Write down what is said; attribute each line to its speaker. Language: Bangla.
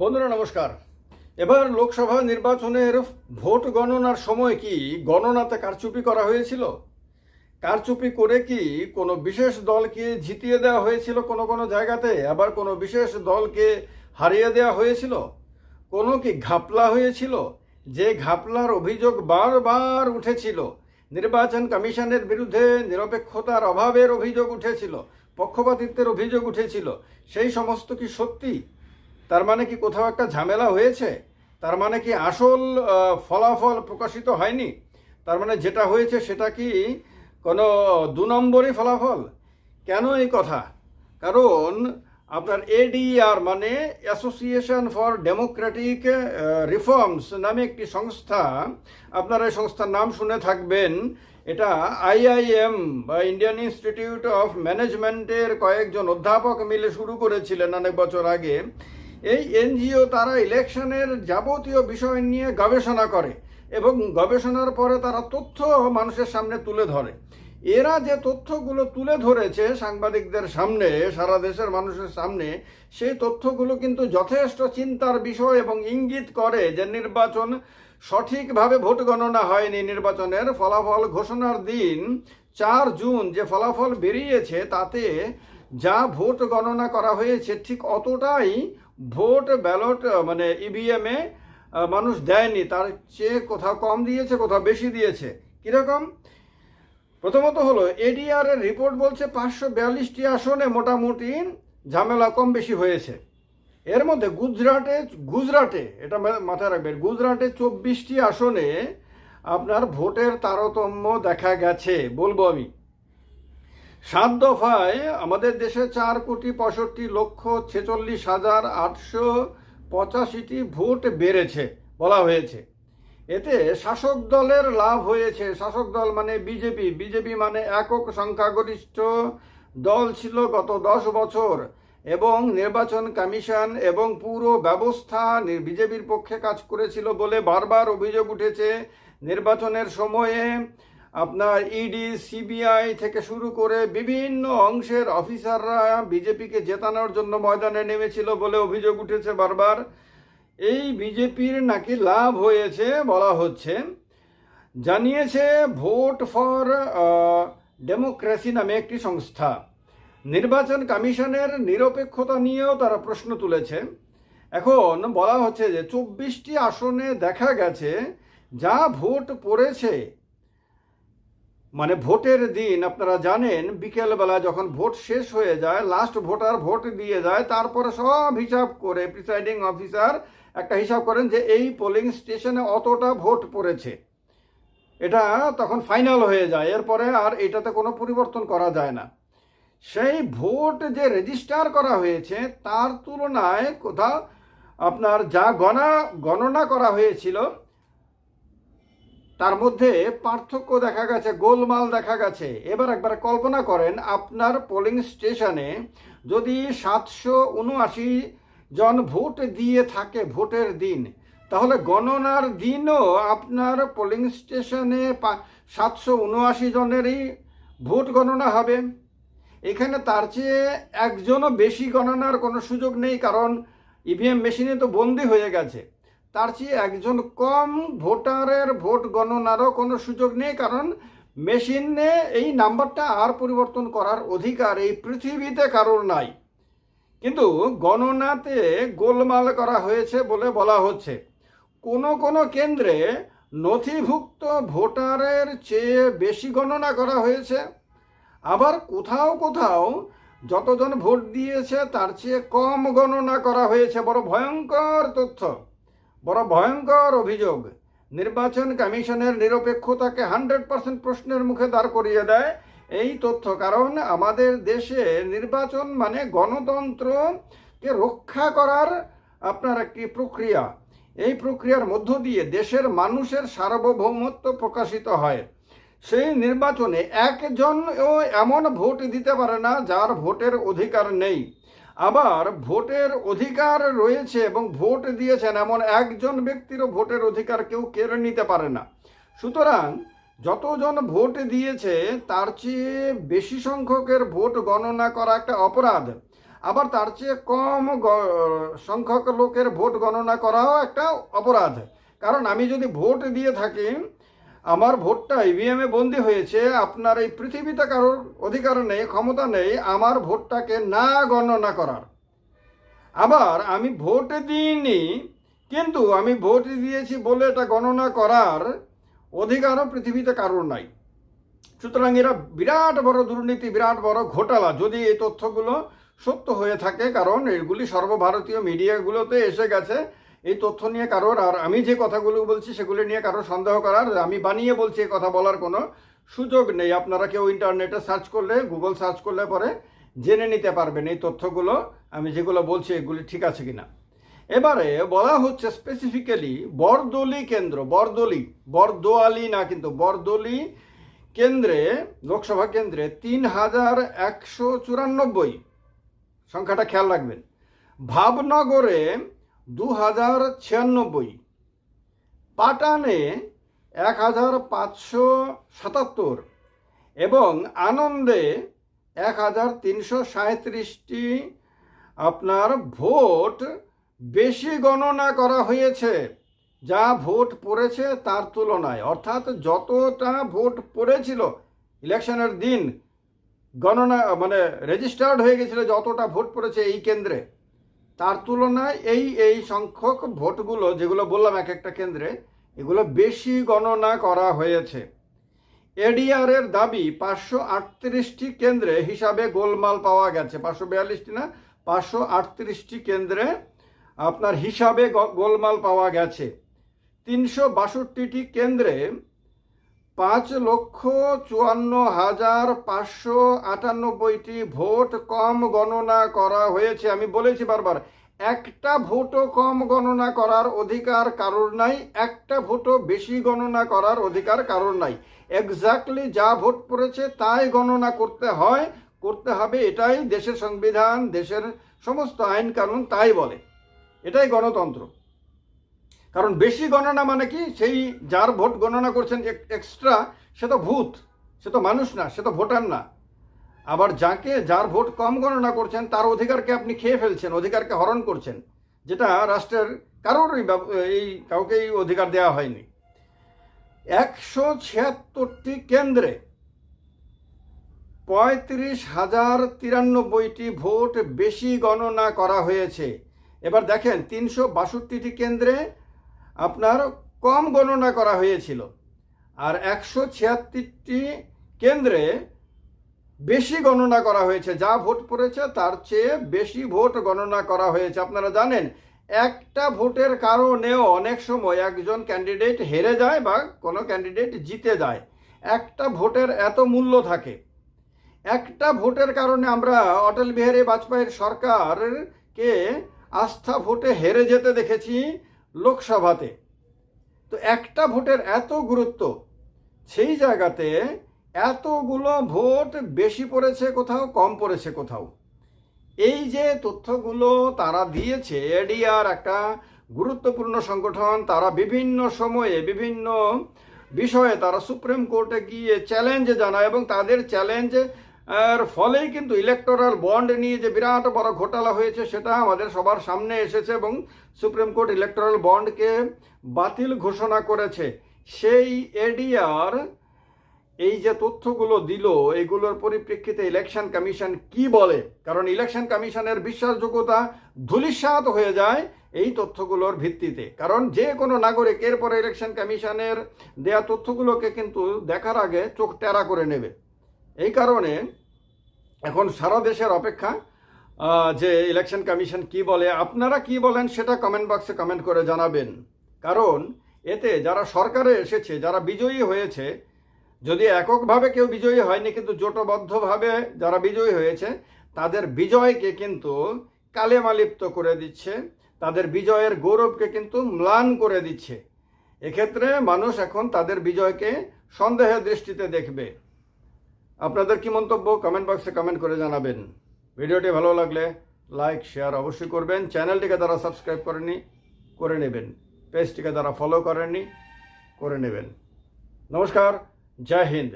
Speaker 1: বন্ধুরা, নমস্কার। এবার লোকসভা নির্বাচনের ভোট গণনার সময় কি গণনাতে কারচুপি করা হয়েছিল? কারচুপি করে কি কোনো বিশেষ দলকে জিতিয়ে দেওয়া হয়েছিল কোনো কোনো জায়গাতে? আবার কোনো বিশেষ দলকে হারিয়ে দেওয়া হয়েছিল? কোনো কি ঘাপলা হয়েছিল? যে ঘাপলার অভিযোগ বারবার উঠেছিল, নির্বাচন কমিশনের বিরুদ্ধে নিরপেক্ষতার অভাবের অভিযোগ উঠেছিল, পক্ষপাতিত্বের অভিযোগ উঠেছিল, সেই সমস্ত কি সত্যি? তার মানে কি কোথাও একটা ঝামেলা হয়েছে? তার মানে কি আসল ফলাফল প্রকাশিত হয়নি? তার মানে যেটা হয়েছে সেটা কি কোনো দু নম্বরই ফলাফল? কেন এই কথা? কারণ আপনার এডিআর মানে অ্যাসোসিয়েশন ফর ডেমোক্রেটিক রিফর্মস নামে একটি সংস্থা। আপনারা এই সংস্থার নাম শুনে থাকবেন। এটা আইআইএম বা ইন্ডিয়ান ইনস্টিটিউট অফ ম্যানেজমেন্টের কয়েকজন অধ্যাপক মিলে শুরু করেছিলেন অনেক বছর আগে। এই এনজিও তারা ইলেকশনের যাবতীয় বিষয় নিয়ে গবেষণা করে এবং গবেষণার পরে তারা তথ্য মানুষের সামনে তুলে ধরে। এরা যে তথ্যগুলো তুলে ধরেছে সাংবাদিকদের সামনে, সারা দেশের মানুষের সামনে, সেই তথ্যগুলো কিন্তু যথেষ্ট চিন্তার বিষয় এবং ইঙ্গিত করে যে নির্বাচন সঠিকভাবে ভোট গণনা হয়নি নির্বাচনের ফলাফল ঘোষণার দিন চার জুন যে ফলাফল বেরিয়েছে তাতে যা ভোট গণনা করা হয়েছে ঠিক অতটাই ভোট, ব্যালট মানে ইভিএমে মানুষ দেয়নি। তার চেয়ে কোথাও কম দিয়েছে, কোথাও বেশি দিয়েছে। কীরকম? প্রথমত হলো এডিআর এর রিপোর্ট বলছে পাঁচশো বিয়াল্লিশটি আসনে মোটামুটি ঝামেলা কম বেশি হয়েছে। এর মধ্যে গুজরাটে গুজরাটে, এটা মাথায় রাখবেন, গুজরাটে চব্বিশটি আসনে আপনার ভোটের তারতম্য দেখা গেছে, বলব আমি। সাত দফায় আমাদের দেশে চার কোটি পঁয়ষট্টি লক্ষ ছেচল্লিশ হাজার আটশো পঁচাশিটি ভোট বেড়েছে, বলা হয়েছে। এতে শাসক দলের লাভ হয়েছে। শাসক দল মানে বিজেপি। বিজেপি মানে একক সংখ্যাগরিষ্ঠ দল ছিল গত দশ বছর এবং নির্বাচন কমিশন এবং পুরো ব্যবস্থা বিজেপির পক্ষে কাজ করেছিল বলে বারবার অভিযোগ উঠেছে। নির্বাচনের সময়ে আপনার ইডি সিবিআই থেকে শুরু করে বিভিন্ন অংশের অফিসাররা বিজেপিকে জেতানোর জন্য ময়দানে নেমেছিল বলে অভিযোগ উঠেছে বারবার। এই বিজেপির নাকি লাভ হয়েছে বলা হচ্ছে। জানিয়েছে ভোট ফর ডেমোক্রেসি নামে একটি সংস্থা। নির্বাচন কমিশনের নিরপেক্ষতা নিয়েও তারা প্রশ্ন তুলেছে। এখন বলা হচ্ছে যে চব্বিশটি আসনে দেখা গেছে যা ভোট পড়েছে। মানে ভোটের দিন, আপনারা জানেন, বিকেলবেলা যখন ভোট শেষ হয়ে যায় লাস্ট ভোটার ভোট দিয়ে যায়, তারপরে সব হিসাব করে প্রিসাইডিং অফিসার একটা হিসাব করেন যে এই পোলিং স্টেশনে অতটা ভোট পড়েছে। এটা তখন ফাইনাল হয়ে যায়, এরপরে আর এটাতে কোনো পরিবর্তন করা যায় না। সেই ভোট যে রেজিস্টার করা হয়েছে, তার তুলনায় কোথাও আপনার যা গণা, গণনা করা হয়েছিল তার মধ্যে পার্থক্য দেখা গেছে, গোলমাল দেখা গেছে। এবার একবার কল্পনা করেন, আপনার পোলিং স্টেশনে যদি সাতশো উনআশি জন ভোট দিয়ে থাকে ভোটের দিন, তাহলে গণনার দিনও আপনার পোলিং স্টেশনে সাতশো উনআশি জনেরই ভোট গণনা হবে। এখানে তার চেয়ে একজনও বেশি গণনার কোনো সুযোগ নেই, কারণ ইভিএম মেশিনে তো বন্দি হয়ে গেছে। তার চেয়ে একজন কম ভোটারের ভোট গণনারও কোনো সুযোগ নেই, কারণ মেশিনে এই নাম্বারটা আর পরিবর্তন করার অধিকার এই পৃথিবীতে কারোর নাই। কিন্তু গণনাতে গোলমাল করা হয়েছে বলে বলা হচ্ছে। কোনো কোনো কেন্দ্রে নথিভুক্ত ভোটারের চেয়ে বেশি গণনা করা হয়েছে। আবার কোথাও কোথাও যতজন ভোট দিয়েছে তার চেয়ে কম গণনা করা হয়েছে, বড় ভয়ঙ্কর তথ্য। বড় ভয়ঙ্কর অভিযোগ। নির্বাচন কমিশনের নিরপেক্ষতাকে হান্ড্রেড পার্সেন্ট প্রশ্নের মুখে দাঁড় করিয়ে দেয় এই তথ্য, কারণ আমাদের দেশে নির্বাচন মানে গণতন্ত্রকে রক্ষা করার আপনার একটি প্রক্রিয়া। এই প্রক্রিয়ার মধ্য দিয়ে দেশের মানুষের সার্বভৌমত্ব প্রকাশিত হয়। সেই নির্বাচনে একজনও এমন ভোট দিতে পারে না যার ভোটের অধিকার নেই। আবার ভোটের অধিকার রয়েছে এবং ভোট দিয়েছেন এমন একজন ব্যক্তিরও ভোটের অধিকার কেউ কেড়ে নিতে পারে না। সুতরাং যতজন ভোট দিয়েছে, তার চেয়ে বেশি সংখ্যকের ভোট গণনা করা একটা অপরাধ। আবার তার চেয়ে কম সংখ্যক লোকের ভোট গণনা করাও একটা অপরাধ। কারণ আমি যদি ভোট দিয়ে থাকি আমার ভোটটা ইভিএমে বন্দি হয়েছে, আপনার এই পৃথিবীতে কারোর অধিকার নেই, ক্ষমতা নেই, আমার ভোটটাকে না গণনা করার। আবার আমি ভোট দিইনি, কিন্তু আমি ভোট দিয়েছি বলে এটা গণনা করার অধিকারও পৃথিবীতে কারোর নাই। সুতরাং এরা বিরাট বড় দুর্নীতি, বিরাট বড় ঘোটালা। যদি এই তথ্যগুলো সত্য হয়ে থাকে, কারণ এগুলি সর্বভারতীয় মিডিয়াগুলোতে এসে গেছে এই তথ্য নিয়ে কারোর, আর আমি যে কথাগুলো বলছি সেগুলি নিয়ে কারোর সন্দেহ করার, আমি বানিয়ে বলছি এই কথা বলার কোনো সুযোগ নেই। আপনারা কেউ ইন্টারনেটে সার্চ করলে, গুগল সার্চ করলে পরে জেনে নিতে পারবেন এই তথ্যগুলো, আমি যেগুলো বলছি এগুলি ঠিক আছে কিনা। এবারে বলা হচ্ছে স্পেসিফিক্যালি বরদলি কেন্দ্র, বরদলি, বরদোয়ালি না কিন্তু বরদলি কেন্দ্রে, লোকসভা কেন্দ্রে তিন হাজার একশো চুরানব্বই। সংখ্যাটা খেয়াল রাখবেন। ভাবনগরে দু হাজার ছিয়ানব্বই। পাটানে এক হাজার পাঁচশো সাতাত্তর এবং আনন্দে এক হাজার তিনশো সাঁত্রিশটি আপনার ভোট বেশি গণনা করা হয়েছে। যা ভোট পড়েছে তার তুলনায়। অর্থাৎ যতটা ভোট পড়েছিল ইলেকশনের দিন গণনা মানে রেজিস্টার্ড হয়ে গেছিল যতটা ভোট পড়েছে এই কেন্দ্রে। তার তুলনায় এই এই সংখ্যক ভোটগুলো যেগুলো বললাম এক একটা কেন্দ্রে, এগুলো বেশি গণনা করা হয়েছে। এডিআর এর দাবি পাঁচশো আটত্রিশটি কেন্দ্রে হিসাবে গোলমাল পাওয়া গেছে। পাঁচশো বিয়াল্লিশটি না, পাঁচশো আটত্রিশটি কেন্দ্রে আপনার হিসাবে গোলমাল পাওয়া গেছে। তিনশো বাষট্টিটি কেন্দ্রে পাঁচ লক্ষ চুয়ান্ন হাজার পাঁচশো আটানব্বইটি ভোট কম গণনা করা হয়েছে। আমি বলেছি বারবার, একটা ভোটও কম গণনা করার অধিকার কারোর নাই, একটা ভোটও বেশি গণনা করার অধিকার কারোর নাই। এক্স্যাক্টলি যা ভোট পড়েছে তাই গণনা করতে হয়, করতে হবে এটাই দেশের সংবিধান, দেশের সমস্ত আইন কানুন তাই বলে। এটাই গণতন্ত্র। কারণ বেশি গণনা মানে কি? সেই যার ভোট গণনা করছেন এক্সট্রা সে তো ভূত, সে তো মানুষ না, সে তো ভোটার না। আবার যাকে যার ভোট কম গণনা করছেন, তার অধিকারকে আপনি খেয়ে ফেলছেন, অধিকারকে হরণ করছেন, যেটা রাষ্ট্রের ব্যব- এই কাউকেই অধিকার দেওয়া হয়নি। একশো ছিয়াত্তরটি কেন্দ্রে পঁয়ত্রিশ হাজার তিরানব্বইটি ভোট বেশি গণনা করা হয়েছে। এবার দেখেন, তিনশো বাষট্টিটি কেন্দ্রে আপনার কম গণনা করা হয়েছিল। আর একশো ছিয়াত্তরটি কেন্দ্রে বেশি গণনা করা হয়েছে। যা ভোট পড়েছে তার চেয়ে বেশি ভোট গণনা করা হয়েছে। আপনারা জানেন, একটা ভোটের কারণেও অনেক সময় একজন ক্যান্ডিডেট হেরে যায় বা কোনো ক্যান্ডিডেট জিতে যায়। একটা ভোটের এত মূল্য থাকে। একটা ভোটের কারণে আমরা অটল বিহারী বাজপেয়ীর সরকারকে আস্থা ভোটে হেরে যেতে দেখেছি। লোকসভাতে। তো একটা ভোটের এত গুরুত্ব, সেই জায়গাতে এতগুলো ভোট বেশি পড়েছে কোথাও, কম পড়েছে কোথাও। এই যে তথ্যগুলো তারা দিয়েছে, এডিআর একটা গুরুত্বপূর্ণ সংগঠন, তারা বিভিন্ন সময়ে বিভিন্ন বিষয়ে তারা সুপ্রিম কোর্টে গিয়ে চ্যালেঞ্জ জানায় এবং তাদের চ্যালেঞ্জ এর ফলেই কিন্তু ইলেকটোরাল বন্ড নিয়ে যে বিরাট বড় ঘোটালা হয়েছে, সেটা আমাদের সবার সামনে এসেছে এবং সুপ্রিম কোর্ট ইলেকটোরাল বন্ডকে বাতিল ঘোষণা করেছে। সেই এডিআর এই যে তথ্যগুলো দিল, এগুলোর পরিপ্রেক্ষিতে ইলেকশন কমিশন কি বলে? কারণ ইলেকশন কমিশনের বিশ্বাসযোগ্যতা ধূলিসাৎ হয়ে যায় এই তথ্যগুলোর ভিত্তিতে। কারণ যে কোনো নাগরিক এরপরে ইলেকশন কমিশনের দেয়া তথ্যগুলোকে কিন্তু দেখার আগে চোখ টেরা করে নেবে। এই কারণে এখন সারা দেশের অপেক্ষা যে ইলেকশন কমিশন কি বলে, আপনারা কি বলেন সেটা কমেন্ট বক্সে কমেন্ট করে জানাবেন। কারণ এতে যারা সরকারে এসেছে, যারা বিজয়ী হয়েছে, যদি এককভাবে কেউ বিজয়ী হয়নি কিন্তু জোটবদ্ধভাবে যারা বিজয়ী হয়েছে, তাদের বিজয়কে কিন্তু কালেমালিপ্ত করে দিচ্ছে, তাদের বিজয়ের গৌরবকে কিন্তু ম্লান করে দিচ্ছে। এক্ষেত্রে মানুষ এখন তাদের বিজয়কে সন্দেহের দৃষ্টিতে দেখবে। আপনাদের কি মন্তব্য কমেন্ট বক্সে কমেন্ট করে জানাবেন। ভিডিওটি ভালো লাগলে লাইক শেয়ার অবশ্যই করবেন। চ্যানেলটিকে তারা সাবস্ক্রাইব করেনি, করে নেবেন। পেজটিকে তারা ফলো করেননি, করে নেবেন। নমস্কার, জয় হিন্দ।